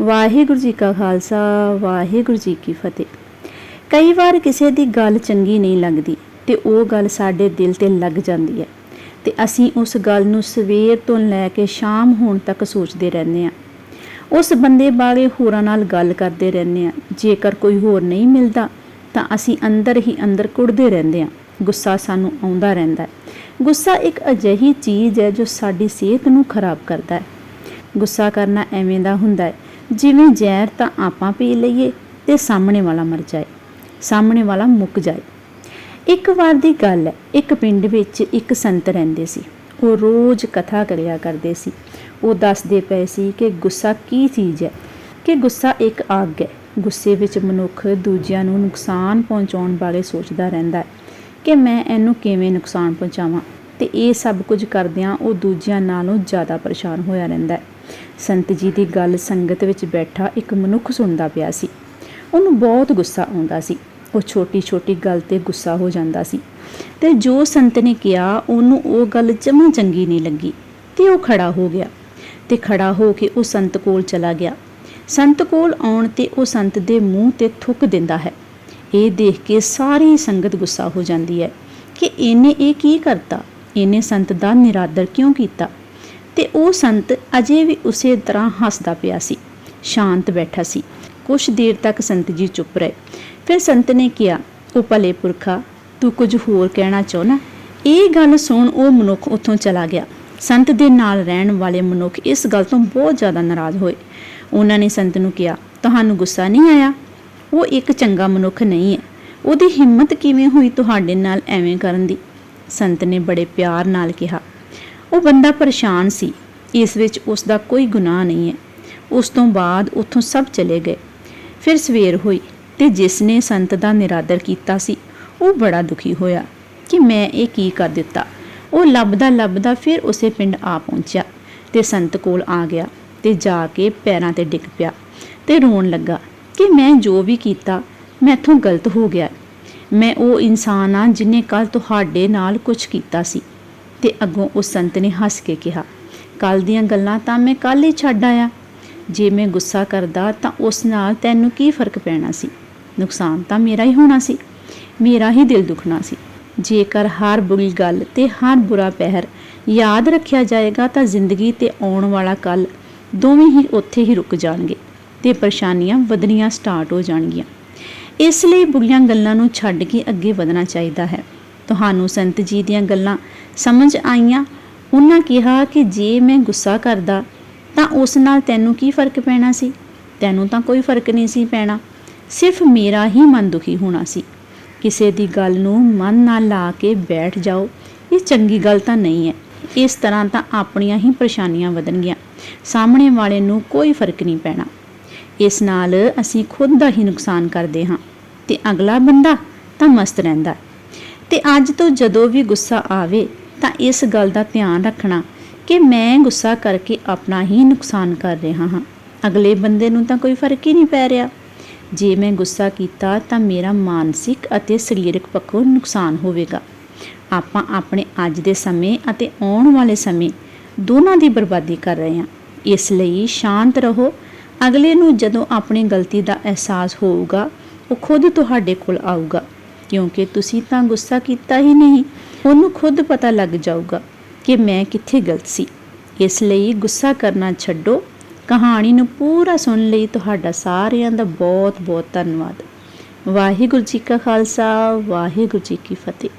ਵਾਹਿਗੁਰੂ ਜੀ ਕਾ ਖਾਲਸਾ, ਵਾਹਿਗੁਰੂ ਜੀ ਕੀ ਫਤਿਹ। ਕਈ ਵਾਰ ਕਿਸੇ ਦੀ ਗੱਲ ਚੰਗੀ ਨਹੀਂ ਲੱਗਦੀ ਤੇ ਉਹ ਗੱਲ ਸਾਡੇ ਦਿਲ ਤੇ ਲੱਗ ਜਾਂਦੀ ਹੈ ਤੇ ਅਸੀਂ ਉਸ ਗੱਲ ਨੂੰ ਸਵੇਰ ਤੋਂ ਲੈ ਕੇ ਸ਼ਾਮ ਹੋਣ ਤੱਕ ਸੋਚਦੇ ਰਹਿੰਦੇ ਹਾਂ। ਉਸ ਬੰਦੇ ਬਾਰੇ ਹੋਰਾਂ ਨਾਲ ਗੱਲ ਕਰਦੇ ਰਹਿੰਦੇ ਹਾਂ। ਜੇਕਰ ਕੋਈ ਹੋਰ ਨਹੀਂ ਮਿਲਦਾ ਤਾਂ ਅਸੀਂ ਅੰਦਰ ਹੀ ਅੰਦਰ ਕੁੜਦੇ ਰਹਿੰਦੇ ਹਾਂ। ਗੁੱਸਾ ਸਾਨੂੰ ਆਉਂਦਾ ਰਹਿੰਦਾ ਹੈ। ਗੁੱਸਾ ਇੱਕ ਅਜਿਹੀ ਚੀਜ਼ ਹੈ ਜੋ ਸਾਡੀ ਸਿਹਤ ਨੂੰ ਖਰਾਬ ਕਰਦਾ ਹੈ। ਗੁੱਸਾ ਕਰਨਾ ਐਵੇਂ ਦਾ ਹੁੰਦਾ ਹੈ ਜਿਵੇਂ ਜ਼ਹਿਰ ਤਾਂ ਆਪਾਂ ਪੀ ਲਈਏ ਤੇ ਸਾਹਮਣੇ ਵਾਲਾ ਮਰ ਜਾਏ, ਸਾਹਮਣੇ ਵਾਲਾ ਮੁੱਕ ਜਾਏ। ਇੱਕ ਵਾਰ ਦੀ ਗੱਲ ਹੈ, ਇੱਕ ਪਿੰਡ ਵਿੱਚ ਇੱਕ ਸੰਤ ਰਹਿੰਦੇ ਸੀ। ਉਹ ਰੋਜ਼ ਕਥਾ ਕਰਿਆ ਕਰਦੇ ਸੀ। ਉਹ ਦੱਸਦੇ ਪਏ ਸੀ ਕਿ ਗੁੱਸਾ ਕੀ ਚੀਜ਼ ਹੈ, ਕਿ ਗੁੱਸਾ ਇੱਕ ਅੱਗ ਹੈ। ਗੁੱਸੇ ਵਿੱਚ ਮਨੁੱਖ ਦੂਜਿਆਂ ਨੂੰ ਨੁਕਸਾਨ ਪਹੁੰਚਾਉਣ ਬਾਰੇ ਸੋਚਦਾ ਰਹਿੰਦਾ ਹੈ ਕਿ ਮੈਂ ਇਹਨੂੰ ਕਿਵੇਂ ਨੁਕਸਾਨ ਪਹੁੰਚਾਵਾਂ। ਤੇ ਇਹ ਸਭ ਕੁਝ ਕਰਦਿਆਂ ਉਹ ਦੂਜਿਆਂ ਨਾਲੋਂ ਜ਼ਿਆਦਾ ਪਰੇਸ਼ਾਨ ਹੋਇਆ ਰਹਿੰਦਾ ਹੈ। ਸੰਤ ਜੀ ਦੀ ਗੱਲ ਸੰਗਤ ਵਿੱਚ ਬੈਠਾ ਇੱਕ ਮਨੁੱਖ ਸੁਣਦਾ ਪਿਆ ਸੀ। ਉਹਨੂੰ ਬਹੁਤ ਗੁੱਸਾ ਆਉਂਦਾ ਸੀ। ਉਹ ਛੋਟੀ-ਛੋਟੀ ਗੱਲ ਤੇ ਗੁੱਸਾ ਹੋ ਜਾਂਦਾ ਸੀ। ਤੇ ਜੋ ਸੰਤ ਨੇ ਕਿਹਾ, ਉਹਨੂੰ ਉਹ ਗੱਲ ਜਮਾਂ ਚੰਗੀ ਨਹੀਂ ਲੱਗੀ ਤੇ ਉਹ ਖੜਾ ਹੋ ਗਿਆ ਤੇ ਖੜਾ ਹੋ ਕੇ ਉਹ ਸੰਤ ਕੋਲ ਚਲਾ ਗਿਆ। ਸੰਤ ਕੋਲ ਆਉਣ ਤੇ ਉਹ ਸੰਤ ਦੇ ਮੂੰਹ ਤੇ ਥੁੱਕ ਦਿੰਦਾ ਹੈ। ਇਹ ਦੇਖ ਕੇ ਸਾਰੀ ਸੰਗਤ ਗੁੱਸਾ ਹੋ ਜਾਂਦੀ ਹੈ ਕਿ ਇਹਨੇ ਇਹ ਕੀ ਕਰਤਾ? ਇਹਨੇ ਸੰਤ ਦਾ ਨਿਰਾਦਰ ਕਿਉਂ ਕੀਤਾ? ਤੇ ਉਹ ਸੰਤ ਅਜੇ ਵੀ ਉਸੇ ਤਰ੍ਹਾਂ ਹੱਸਦਾ ਪਿਆ ਸੀ। ਸ਼ਾਂਤ ਬੈਠਾ ਸੀ। ਕੁਛ ਦੇਰ ਤੱਕ ਸੰਤ ਜੀ ਚੁੱਪ ਰਹੇ। ਫਿਰ ਸੰਤ ਨੇ ਕਿਹਾ, ਉਹ ਭਲੇ ਪੁਰਖਾ, ਤੂੰ ਕੁਝ ਹੋਰ ਕਹਿਣਾ ਚਾਹੁੰਦਾ ਇਹ ਗੱਲ ਸੁਣ ਉਹ ਮਨੁੱਖ ਉੱਥੋਂ ਚਲਾ ਗਿਆ। ਸੰਤ ਦੇ ਨਾਲ ਰਹਿਣ ਵਾਲੇ ਮਨੁੱਖ ਇਸ ਗੱਲ ਤੋਂ ਬਹੁਤ ਜ਼ਿਆਦਾ ਨਾਰਾਜ਼ ਹੋਏ। ਉਹਨਾਂ ਨੇ ਸੰਤ ਨੂੰ ਕਿਹਾ, ਤੁਹਾਨੂੰ ਗੁੱਸਾ ਨਹੀਂ ਆਇਆ? ਉਹ ਇੱਕ ਚੰਗਾ ਮਨੁੱਖ ਨਹੀਂ ਹੈ। ਉਹਦੀ ਹਿੰਮਤ ਕਿਵੇਂ ਹੋਈ ਤੁਹਾਡੇ ਨਾਲ ਐਵੇਂ ਕਰਨ ਦੀ? ਸੰਤ ਨੇ ਬੜੇ ਪਿਆਰ ਨਾਲ ਕਿਹਾ। ਉਹ ਬੰਦਾ ਪਰੇਸ਼ਾਨ ਸੀ। ਇਸ ਵਿੱਚ ਉਸ ਦਾ ਕੋਈ ਗੁਨਾਹ ਨਹੀਂ ਹੈ। ਉਸ ਤੋਂ ਬਾਅਦ ਉੱਥੋਂ ਸਭ ਚਲੇ ਗਏ। ਫਿਰ ਸਵੇਰ ਹੋਈ ਤੇ ਜਿਸ ਨੇ ਸੰਤ ਦਾ ਨਿਰਾਦਰ ਕੀਤਾ ਸੀ, ਉਹ ਬੜਾ ਦੁਖੀ ਹੋਇਆ ਕਿ ਮੈਂ ਇਹ ਕੀ ਕਰ ਦਿੱਤਾ। ਉਹ ਲੱਭਦਾ ਲੱਭਦਾ ਫਿਰ ਉਸੇ ਪਿੰਡ ਆ ਪਹੁੰਚਿਆ ਤੇ ਸੰਤ ਕੋਲ ਆ ਗਿਆ ਤੇ ਜਾ ਕੇ ਪੈਰਾਂ ਤੇ ਡਿੱਗ ਪਿਆ ਤੇ ਰੋਣ ਲੱਗਾ ਕਿ ਮੈਂ ਜੋ ਵੀ ਕੀਤਾ, ਮੈਥੋਂ ਗਲਤ ਹੋ ਗਿਆ ਮੈਂ ਉਹ ਇਨਸਾਨ ਆ ਜਿਨੇ ਕੱਲ ਤੁਹਾਡੇ ਨਾਲ ਕੁਝ ਕੀਤਾ ਸੀ। ਤੇ ਅੱਗੋਂ ਉਸ ਸੰਤ ਨੇ ਹੱਸ ਕੇ ਕਿਹਾ ਕੱਲ ਦੀਆਂ ਗੱਲਾਂ ਤਾਂ ਮੈਂ ਕੱਲ ਹੀ ਛੱਡ ਆਇਆ। ਜੇ ਮੈਂ ਗੁੱਸਾ ਕਰਦਾ ਤਾਂ ਉਸ ਨਾਲ ਤੈਨੂੰ ਕੀ ਫ਼ਰਕ ਪੈਣਾ ਸੀ? ਨੁਕਸਾਨ ਤਾਂ ਮੇਰਾ ਹੀ ਹੋਣਾ ਸੀ। ਮੇਰਾ ਹੀ ਦਿਲ ਦੁਖਣਾ ਸੀ। ਜੇਕਰ ਹਰ ਬੁਰੀ ਗੱਲ ਤੇ ਹਰ ਬੁਰਾ ਪਹਿਰ ਯਾਦ ਰੱਖਿਆ ਜਾਏਗਾ ਤਾਂ ਜ਼ਿੰਦਗੀ ਤੇ ਆਉਣ ਵਾਲਾ ਕੱਲ ਦੋਵੇਂ ਹੀ ਉੱਥੇ ਹੀ ਰੁਕ ਜਾਣਗੇ ਤੇ ਪਰੇਸ਼ਾਨੀਆਂ ਵਧਣੀਆਂ ਸਟਾਰਟ ਹੋ ਜਾਣਗੀਆਂ। ਇਸ ਲਈ ਬੁਰੀਆਂ ਗੱਲਾਂ ਨੂੰ ਛੱਡ ਕੇ ਅੱਗੇ ਵਧਣਾ ਚਾਹੀਦਾ ਹੈ। ਤੁਹਾਨੂੰ ਸੰਤ ਜੀ ਦੀਆਂ ਗੱਲਾਂ ਸਮਝ ਆਈਆਂ? ਉਹਨਾਂ ਕਿਹਾ ਕਿ ਜੇ ਮੈਂ ਗੁੱਸਾ ਕਰਦਾ, ਤਾਂ ਉਸ ਨਾਲ ਤੈਨੂੰ ਕੀ ਫ਼ਰਕ ਪੈਣਾ ਸੀ? ਤੈਨੂੰ ਤਾਂ ਕੋਈ ਫ਼ਰਕ ਨਹੀਂ ਸੀ ਪੈਣਾ। ਸਿਰਫ ਮੇਰਾ ਹੀ ਮਨ ਦੁਖੀ ਹੋਣਾ ਸੀ। ਕਿਸੇ ਦੀ ਗੱਲ ਨੂੰ ਮਨ ਨਾਲ ਲਾ ਕੇ ਬੈਠ ਜਾਓ, ਇਹ ਚੰਗੀ ਗੱਲ ਤਾਂ ਨਹੀਂ ਹੈ। ਇਸ ਤਰ੍ਹਾਂ ਤਾਂ ਆਪਣੀਆਂ ਹੀ ਪਰੇਸ਼ਾਨੀਆਂ ਵਧਣਗੀਆਂ ਸਾਹਮਣੇ ਵਾਲੇ ਨੂੰ ਕੋਈ ਫ਼ਰਕ ਨਹੀਂ ਪੈਣਾ। ਇਸ ਨਾਲ ਅਸੀਂ ਖੁਦ ਦਾ ਹੀ ਨੁਕਸਾਨ ਕਰਦੇ ਹਾਂ। ਤੇ ਅਗਲਾ ਬੰਦਾ ਤਾਂ ਮਸਤ ਰਹਿੰਦਾ ਹੈ। ਤੇ ਅੱਜ ਤੋਂ ਜਦੋਂ ਵੀ ਗੁੱਸਾ ਆਵੇ ਤਾਂ ਇਸ ਗੱਲ ਦਾ ਧਿਆਨ ਰੱਖਣਾ ਕਿ ਮੈਂ ਗੁੱਸਾ ਕਰਕੇ ਆਪਣਾ ਹੀ ਨੁਕਸਾਨ ਕਰ ਰਿਹਾ ਹਾਂ। ਅਗਲੇ ਬੰਦੇ ਨੂੰ ਤਾਂ ਕੋਈ ਫ਼ਰਕ ਹੀ ਨਹੀਂ ਪੈ ਰਿਹਾ। ਜੇ ਮੈਂ ਗੁੱਸਾ ਕੀਤਾ ਤਾਂ ਮੇਰਾ ਮਾਨਸਿਕ ਅਤੇ ਸਰੀਰਕ ਪੱਖੋਂ ਨੁਕਸਾਨ ਹੋਵੇਗਾ। ਆਪਾਂ ਆਪਣੇ ਅੱਜ ਦੇ ਸਮੇਂ ਅਤੇ ਆਉਣ ਵਾਲੇ ਸਮੇਂ ਦੋਨਾਂ ਦੀ ਬਰਬਾਦੀ ਕਰ ਰਹੇ ਹਾਂ। ਇਸ ਲਈ ਸ਼ਾਂਤ ਰਹੋ। ਅਗਲੇ ਨੂੰ ਜਦੋਂ ਆਪਣੀ ਗਲਤੀ ਦਾ ਅਹਿਸਾਸ ਹੋਊਗਾ, ਉਹ ਖੁਦ ਤੁਹਾਡੇ ਕੋਲ ਆਊਗਾ। ਕਿਉਂਕਿ ਤੁਸੀਂ ਤਾਂ ਗੁੱਸਾ ਕੀਤਾ ਹੀ ਨਹੀਂ। ਉਹਨੂੰ ਖੁਦ ਪਤਾ ਲੱਗ ਜਾਊਗਾ ਕਿ ਮੈਂ ਕਿੱਥੇ ਗਲਤ ਸੀ। ਇਸ ਲਈ ਗੁੱਸਾ ਕਰਨਾ ਛੱਡੋ। ਕਹਾਣੀ ਨੂੰ ਪੂਰਾ ਸੁਣ ਲਈ। ਤੁਹਾਡਾ ਸਾਰਿਆਂ ਦਾ ਬਹੁਤ ਬਹੁਤ ਧੰਨਵਾਦ। ਵਾਹਿਗੁਰੂ ਜੀ ਕਾ ਖਾਲਸਾ, ਵਾਹਿਗੁਰੂ ਜੀ ਕੀ ਫਤਿਹ।